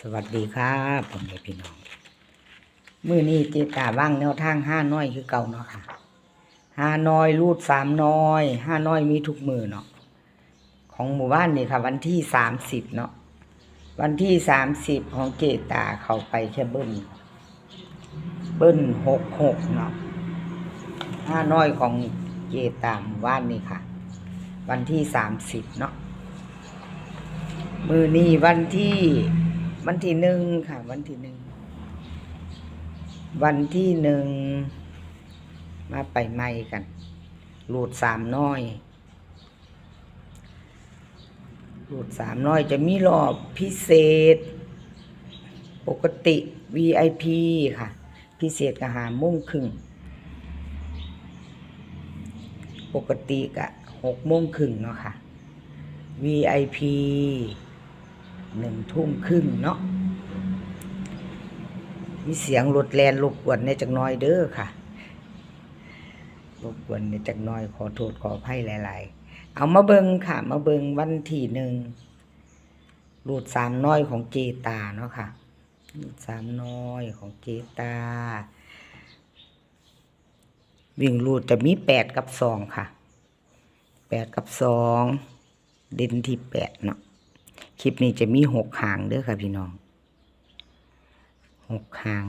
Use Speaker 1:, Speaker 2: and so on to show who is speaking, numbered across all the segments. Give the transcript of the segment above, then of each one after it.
Speaker 1: สวัสดีครับผมเอพี่น้องมือนี้เจตาว่างแนวทางห้าน้อยคือเก่าเนาะค่ะห้าน้อยรูดสามน้อยห้าน้อยมีทุกมือเนาะของหมู่บ้านนี่ค่ะ วันที่สามสิบเนาะวันที่สามสิบของเจตาเข้าไปแค่เบิ้ลเบิ้ลหกหกเนาะห้าน้อยของเจตาหมู่บ้านนี่ค่ะ วันที่สามสิบเนาะมือนี้วันที่ วันที่หนึ่งค่ะ วันที่หนึ่ง วันที่หนึ่ง มาไปไม่กันหลุดสามน้อยหลุดสามน้อยจะมีรอบพิเศษ ปกติ VIP ค่ะ พิเศษกะหาโมุ่งครึ่งปกติกะหกโมงครึ่งเนาะค่ะ VIP หนึ่งทุ่มครึ่งเนาะมีเสียงรถแลนรบกวนในจักน้อยเด้อค่ะรบกวนในจักน้อยขอโทษขออภัยหลาย ๆ เอามาเบิงค่ะ มาเบิงวันที่หนึ่งรูดสามน้อยของเจตาเนาะค่ะรูดสามน้อยของเจตา วิ่งรูดจะมีแปดกับสองค่ะแปดกับสองเด่นที่แปดเนาะ คลิปนี้จะมีหกหางเด้อค่ะพี่น้องหกหาง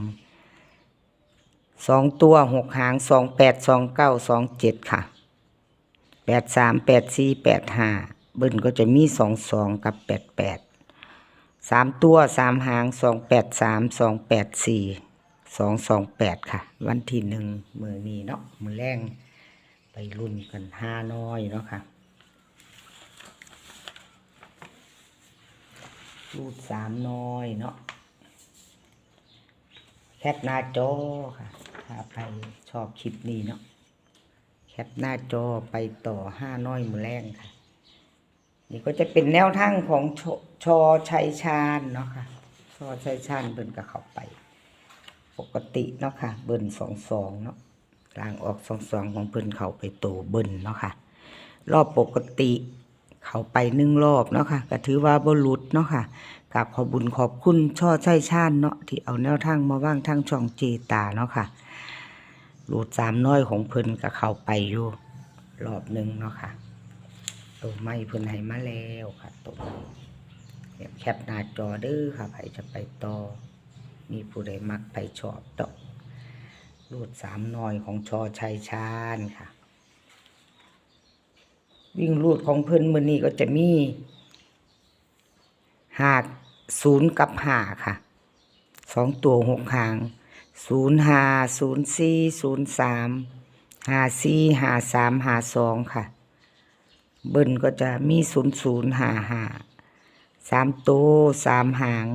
Speaker 1: สองตัวหกหางสองแปดสองเก้าสองเจ็ดค่ะแปดสามแปดสี่แปดห้าเบิ้ลก็จะมีสองสองกับแปดแปดสามตัวสามหางสองแปดสามสองแปดสี่สองสองแปดค่ะ วันที่หนึ่งมือนี้เนาะมือแรงไปรุ่นกันห้าน้อยเนาะค่ะ รูดสามน้อยเนาะแคปหน้าจอค่ะ ถ้าใครชอบคลิปนี้เนาะแคปหน้าจอไปต่อห้าน้อยมือแรงค่ะ นี่ก็จะเป็นแนวทางของชชอชัยชาญเนาะค่ะ ชอชัยชาญเบิ่นกับเขาไป ปกติเนาะค่ะ เบิ่นสองสองเนาะกลางออกสองสองของเพิ่นเขาไปโตเบิ่นเนาะค่ะ รอบปกติ เขาไปหนึ่งรอบเนาะค่ะก็ถือว่าบรุษเนาะค่ะกับขอบุญขอบคุณช่อใช่ชาติเนาะที่เอาแนวทางมาว่างทางช่องเจตาเนาะค่ะหลุดสามน้อยของเพิ่นก็เขาไปอยู่รอบหนึ่งเนาะค่ะตัวไม้เพิ่นให้มาแล้วค่ะตัวไม้เดี๋ยแคปหน้าจอเด้อค่ะใครจะไปต่อ มีผู้ใดมักไปชอบตอหลุดสามน้อยของช่อชัยชาญค่ะ วิ่งรูดของเพิ่นมือนี้ก็จะมีหากศูนย์กับหาค่ะสองตัวหกหางศูนย์หาศูนย์สี่ศูนย์สามหาสี่หาสามหาสองค่ะ เบิ้ลก็จะมีศูนย์ศูนย์หาหาสามตัวสามหาง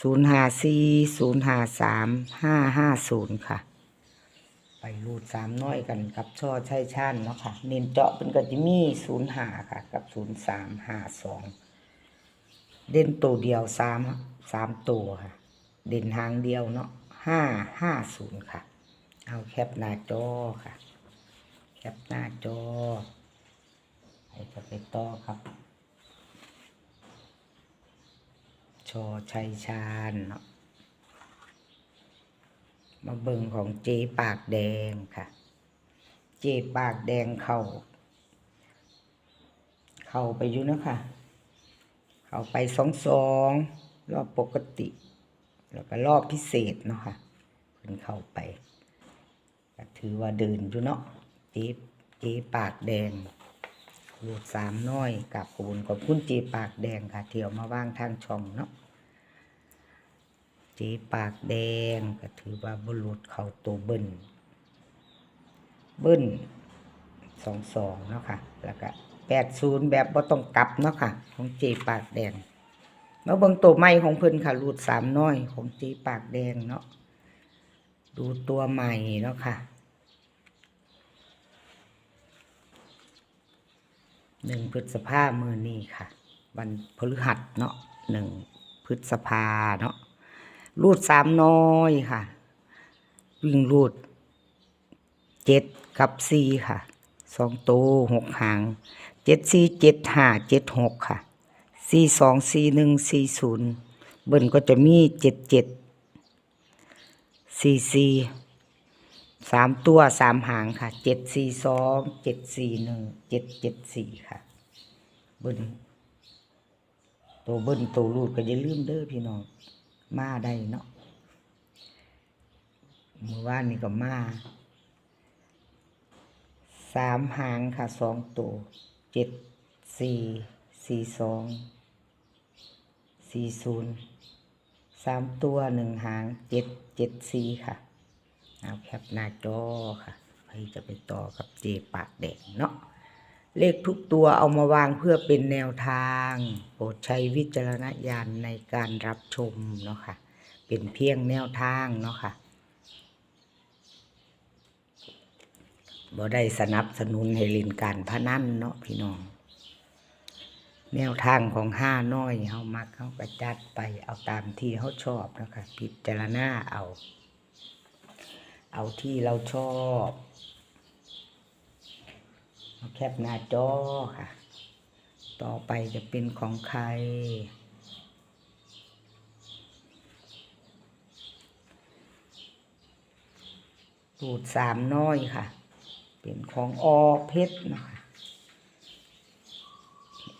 Speaker 1: ศูนย์หาสี่ศูนย์หาสามห้าห้าศูนย์ค่ะ ไปรูดสามน้อยกันกับช่อชัยชาญเนาะค่ะเน้นเจาะเป็นก็จะมีศูนย์หาค่ะ กับศูนย์สามห้าสองเด่นตัวเดียวสามสามตัวค่ะ เด่นหางเดียวเนาะห้าห้าศูนย์ค่ะ เอาแคปหน้าจอค่ะ แคปหน้าจอไปจะไปต่อครับชอชัยชาญเนาะ มาเบิงของเจปากแดงค่ะ เจปากแดงเข้าเข้าไปอยู่นะค่ะ เข้าไปสองสองรอบปกติ แล้วก็รอบพิเศษเนาะค่ะเพิ่นเข้าไปก็ถือว่าเดินอยู่เนาะเจเจปากแดงรูดสามน้อยกับขบคุญขอบคุณเจปากแดงค่ะ เที่ยวมาว่างทางช่องเนาะ เจปากแดงก็ถือว่าบุรุษเขาตัวเบิ้ลเบิ้ลสองสองเนาะค่ะ แล้วก็แปดศูนย์แบบบ่ต้องกลับเนาะค่ะ ของเจปากแดงมาเบิ่งตัวใหม่ของเพิ่นค่ะรูดสามน้อย ของเจปากแดงเนาะดูตัวใหม่เนาะค่ะหนึ่งพฤษภาเมือนี้ค่ะ วันพฤหัสเนาะหนึ่งพฤษภาเนาะ รูดสามน้อยค่ะ วิ่งรูดเจ็ดกับสี่ค่ะสองตัวหกหางเจ็ดสี่เจ็ดห้าเจ็ดหกค่ะสี่สองสี่หนึ่งสี่ศูนย์เบิ้ลก็จะมีเจ็ดเจ็ดสี่สี่สามตัวสามหางค่ะเจ็ดสี่สองเจ็ดสี่หนึ่งเจ็ดเจ็ดสี่ค่ะ เบิ้ลตัวเบิ้ลตัวรูดก็อย่าลืมเด้อพี่น้อง มาได้เนาะเมื่อวานนี่ก็มาสามหางค่ะสองตัวเจ็ดสี่สี่สองสี่ศูนย์สามตัวหนึ่งหางเจ็ดเจ็ดสี่ค่ะเอาแคปหน้าจอค่ะใครจะไปต่อกับเจปากแดงเนาะ เลขทุกตัวเอามาวางเพื่อเป็นแนวทาง โปรดใช้วิจารณญาณในการรับชมเนาะค่ะ เป็นเพียงแนวทางเนาะค่ะบ่ได้สนับสนุนให้เล่นการพนันเนาะพี่น้อง แนวทางของห้าน้อยเฮามักเฮาก็จัดไปเอาตามที่เฮาชอบนะคะพิจารณาเอา เอาที่เราชอบ แคปหน้าจอค่ะ ต่อไปจะเป็นของใคร สูตรสามน้อยค่ะ เป็นของอเพชรนะคะ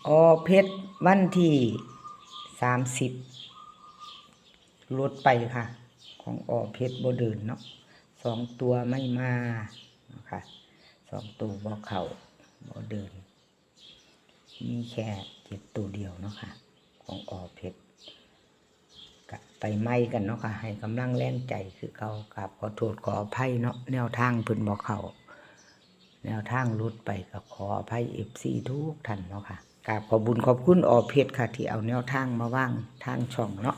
Speaker 1: อเพชรวันที่สามสิบลดไปค่ะ ของอเพชรบเดินเนาะสองตัวไม่มานะคะสองตัวบอเข่า บเดิน มีแค่เจ็ดตัวเดียวเนาะค่ะ ของออเพชรกะไปไหมกันเนาะค่ะ ให้กำลังแรงใจคือเขากับขอโทษขออภัยเนาะแนวทางพิ่นบอกเขาแนวทางรุดไปกับขออภัยเอฟซีทุกท่านเนาะค่ะกราบขอบุญขอบคุณออเพชรค่ะ ที่เอาแนวทางมาว่างทางช่องเนาะ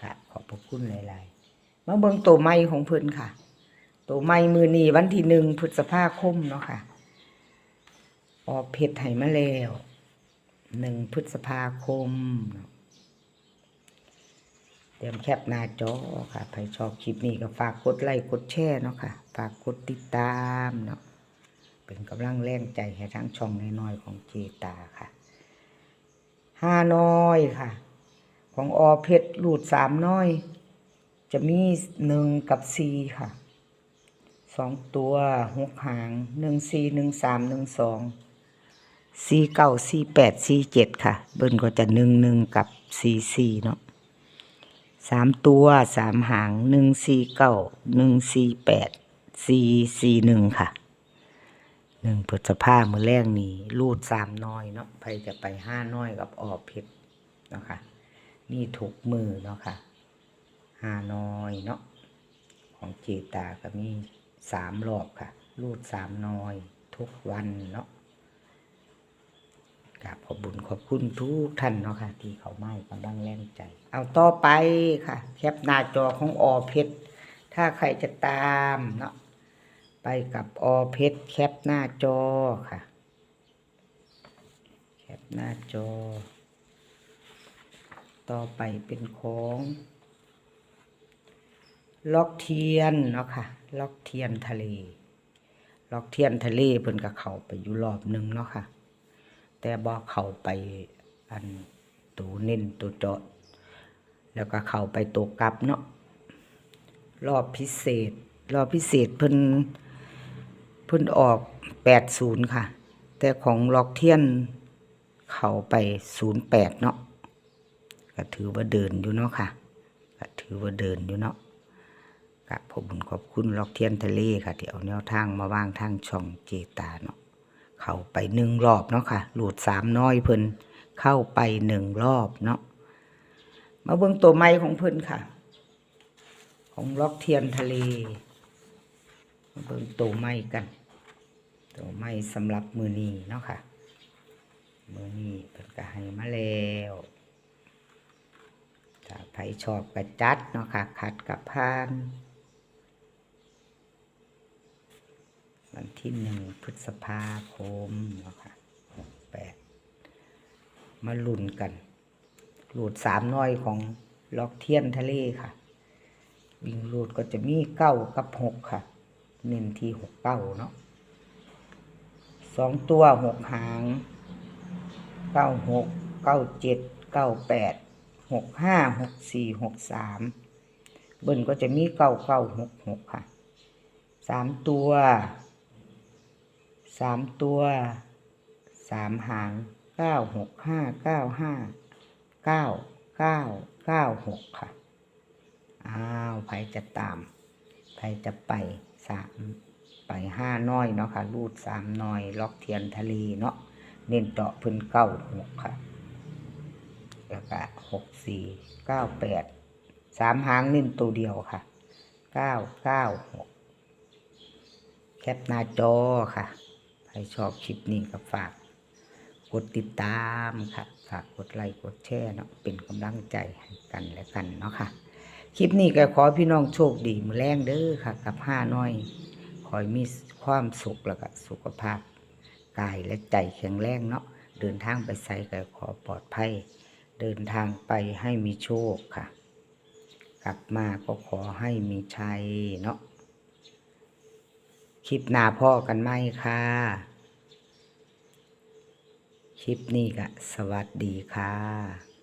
Speaker 1: กราบขอบคุณหลายๆมาเบิ่งตัวไม้ของเพิ่นค่ะ ตัวไม้มือนีวันที่หนึ่งพฤษภาคมเนาะค่ะ ออเพชรให้มาแล้วหนึ่งพฤษภาคม เตรียมแคปหน้าจอค่ะใครชอบคลิปนี้ก็ฝากกดไลค์กดแชร์เนาะค่ะ ฝากกดติดตามเนาะ เป็นกำลังแรงใจให้ทั้งช่องน้อยๆของเจตาค่ะห้าน้อยค่ะ ของอเพชรรูดสามน้อย จะมีหนึ่งกับสี่ค่ะสองตัวหกหางหนึ่งสี่หนึ่งสามหนึ่งสอง สี่เก้าสี่แปดสี่เจ็ดค่ะ เบิ้ลก็จะหนึ่งหนึ่งกับสี่สี่เนาะสามตัวสามหางหนึ่งสี่เก้าหนึ่งสี่แปดสี่สี่หนึ่งค่ะหนึ่งพฤษภามือแรกนี่รูดสามน้อยเนาะไปจะไปห้าน้อยกับออบเพชรเนาะค่ะ นี่ถูกมือเนาะค่ะห้าน้อยเนาะของเจตาก็มีสามรอบค่ะ รูดสามน้อย ทุกวันเนาะ กราบขอบบุญขอบคุณทุกท่านเนาะค่ะ ที่เขาไม่กำลังแรงใจ เอาต่อไปค่ะ แคปหน้าจอของอเพชรถ้าใครจะตามเนาะไปกับอเพชรแคปหน้าจอค่ะ แคปหน้าจอ ต่อไปเป็นของล็อกเทียนเนาะค่ะ ล็อกเทียนทะเล ล็อกเทียนทะเลเพิ่นก็เข้าไปอยู่รอบหนึ่งเนาะค่ะ แต่บ่เข้าไปอันตัวเน้นตัวเจาะแล้วก็เข้าไปตัวกลับเนาะรอบพิเศษ รอบพิเศษเพิ่นเพิ่นออกแปดศูนย์ค่ะ แต่ของล็อกเทียนเข้าไปศูนย์แปดเนาะก็ถือว่าเดินอยู่เนาะค่ะก็ถือว่าเดินอยู่เนาะกับผมขอบคุณล็อกเทียนทะเลค่ะ ที่เอาแนวทางมาวางทางช่องเจตาเนาะ เข้าไปหนึ่งรอบเนาะค่ะหลุดสามน้อยเพิ่นเข้าไปหนึ่งรอบเนาะมาเบิ่งตัวไม้ของเพิ่นค่ะ ของล็อกเทียนทะเล มาเบิ่งตัวไม้กัน ตัวไม้สำหรับมือนีเนาะค่ะ มือนีเพิ่นก็ให้มาแล้วถ้าใครชอบก็จัดเนาะค่ะขัดกับพาน วันที่หนึ่งพฤษภาคมนะค่ะหกแปดมาลุ้นกัน หลุดสามน้อยของล็อกเทียนทะเลค่ะ วิ่งรูดก็จะมีเก้ากับหกค่ะ เน้นที่หกเก้าเนาะสองตัวหกหางเก้าหกเก้าเจ็ดเก้าแปดหกห้าหกสี่หกสามเบิ้ลก็จะมีเก้าเก้าหกหกค่ะสามตัว สามตัวสามหางเก้าหกห้าเก้าห้าเก้าเก้าเก้าหกค่ะ อ้าวใครจะตามใครจะไปสามไปห้าน้อยเนาะค่ะ รูดสามน้อย ล็อกเทียนทะเลเนาะ เน้นเจาะพื้นเก้าหกค่ะ แล้วก็หกสี่เก้าแปดสามหางเน้นตัวเดียวค่ะเก้าเก้าหกแคปหน้าจอค่ะ ครชอบคลิปนี้ก็ฝาก กดติดตามค่ะฝากกดไลค์กดแชร์เนาะเป็นกำลังใจให้กันและกันเนาะค่ะ คลิปนี้ก็ขอพี่น้องโชคดีมือแรงเด้อค่ะ กับห้าน้อยขอให้มีความสุขแล้วก็สุขภาพกายและใจแข็งแรงเนาะเดินทางไปไสก็ขอปลอดภัย เดินทางไปให้มีโชคค่ะ กลับมาก็ขอให้มีชัยเนาะ คลิปหน้าพ่อกันไหมค่ะ คลิปนี้ก็สวัสดีค่ะ